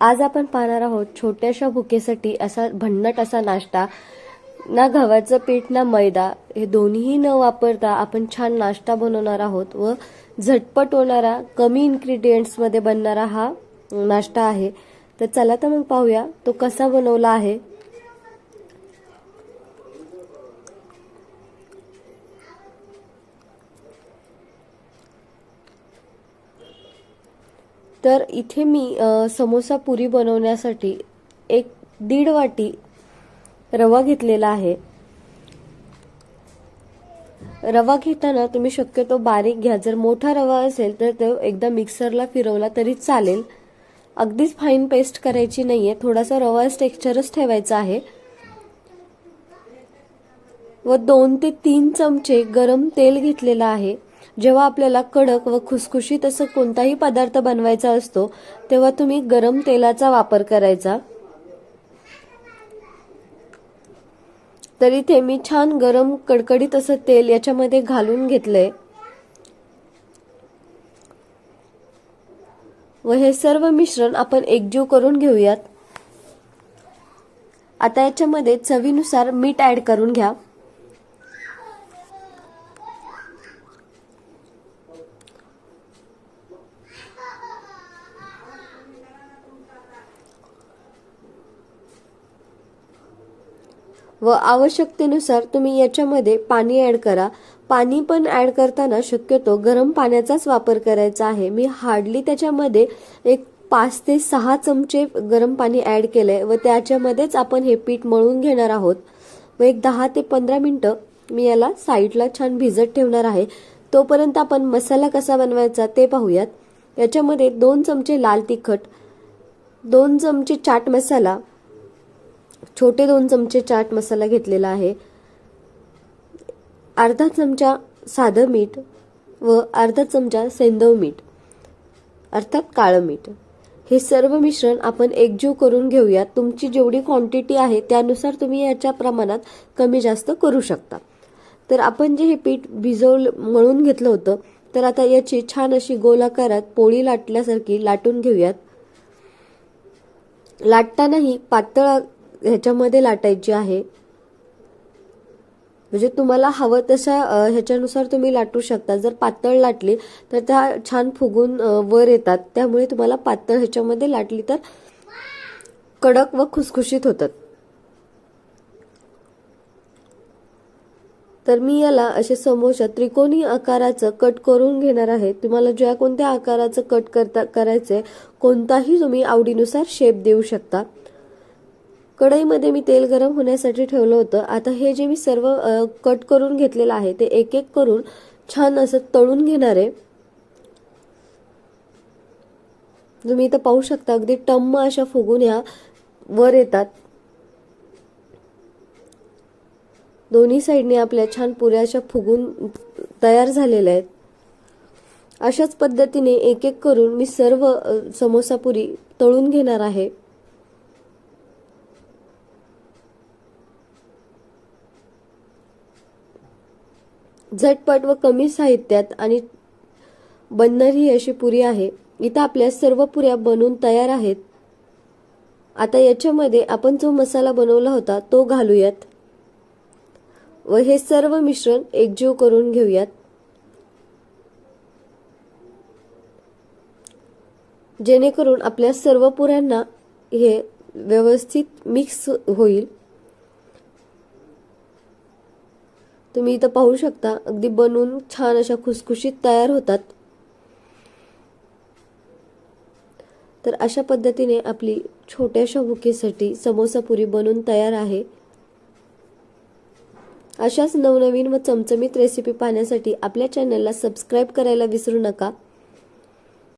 आज आपण पाहणार आहोत छोट्याशा भुकेसाठी असा भन्नट असा नाश्ता ना गव्हाचं पीठ ना मैदा हे दोन्हीही न वापरता आपण छान नाश्ता बनवणार आहोत व झटपट होणारा कमी इन्ग्रेडियंट्समध्ये बनणारा हा नाश्ता आहे. तर चला तर मग पाहूया तो कसा बनवला आहे. तर इथे मी समोसा पुरी बनवण्यासाठी एक दीड वाटी रवा घेतलेला आहे. रवा घेताना तुम्ही शक्यतो बारीक घ्या. जर मोठा रवा असेल तर तो एकदा मिक्सरला फिरवला तरी चालेल. अगदीच फाईन पेस्ट करायची नाहीये. थोडासा रवा टेक्स्चरच ठेवायचा आहे. व दोन ते तीन चमचे गरम तेल घेतलेलं आहे. जेव्हा आपल्याला कडक व खुसखुशीत असं कोणताही पदार्थ बनवायचा असतो तेव्हा तुम्ही गरम तेलाचा वापर करायचा. तर इथे मी छान गरम कडकडीत असं तेल याच्यामध्ये घालून घेतलंय. व हे सर्व मिश्रण आपण एकजीव करून घेऊयात. आता याच्यामध्ये चवीनुसार मीठ ऍड करून घ्या. व आवश्यकतेनुसार तुम्ही याच्यामध्ये पाणी ऍड करा. पाणी पण ऍड करताना शक्यतो गरम पाण्याचाच वापर करायचा आहे. मी हार्डली त्याच्यामध्ये एक पाच ते सहा चमचे गरम पाणी ऍड केलंय व त्याच्यामध्येच आपण हे पीठ मळून घेणार आहोत. व एक दहा ते पंधरा मिनटं मी याला साईडला छान भिजत ठेवणार आहे. तोपर्यंत आपण मसाला कसा बनवायचा ते पाहूयात. याच्यामध्ये दोन चमचे लाल तिखट दोन चमचे चाट मसाला छोटे दोन चमचे चाट मसाला घेतलेला आहे. अर्धा चमचा साधं मीठ व अर्धा चमचा सेंदव मीठ अर्थात काळं मीठ. हे सर्व मिश्रण आपण एकजीव करून घेऊयात. तुमची जेवढी क्वांटिटी आहे त्यानुसार तुम्ही याच्या प्रमाणात कमी जास्त करू शकता. तर आपण जे हे पीठ भिजवलं मळून घेतलं होतं तर आता याची छान अशी गोलाकारात पोळी लाटल्यासारखी लाटून घेऊयात. लाटतानाही पातळ ह्याच्यामध्ये लाटायची आहे. म्हणजे तुम्हाला हवं तशा ह्याच्यानुसार तुम्ही लाटू शकता. जर पातळ लाटली तर त्या छान फुगून वर येतात. त्यामुळे तुम्हाला पातळ ह्याच्यामध्ये लाटली तर कडक व खुसखुशीत होतात. तर मी याला असे समोसा त्रिकोणी आकाराचं कट करून घेणार आहे. तुम्हाला ज्या कोणत्या आकाराचं कट करता करायचंय कोणताही तुम्ही आवडीनुसार शेप देऊ शकता. कढईमध्ये मी तेल गरम होण्यासाठी ठेवलं होतं. आता हे जे मी सर्व कट करून घेतलेलं आहे ते एक एक करून छान असं तळून घेणार आहे. तुम्ही इथं पाहू शकता अगदी टम्म अशा फुगून ह्या वर येतात. दोन्ही साईडने आपल्या छान पुऱ्याच्या फुगून तयार झालेल्या आहेत. अशाच पद्धतीने एक एक करून मी सर्व समोसापुरी समोसा पुरी तळून घेणार आहे. झटपट व कमी साहित्यात आणि बनणारी अशी पुरी आहे. इथं आपल्या सर्व पुऱ्या बनवून तयार आहेत. आता याच्यामध्ये आपण जो मसाला बनवला होता तो घालूयात. व हे सर्व मिश्रण एकजीव करून घेऊयात. जेणेकरून आपल्या सर्व पुऱ्यांना हे व्यवस्थित मिक्स होईल. तुम्ही इथं पाहू शकता अगदी बनवून छान अशा खुसखुशीत तयार होतात. तर अशा पद्धतीने आपली छोट्याशा बुकेसाठी समोसा पुरी बनवून तयार आहे. अशाच नवनवीन व चमचमीत रेसिपी पाहण्यासाठी आपल्या चॅनलला सबस्क्राईब करायला विसरू नका.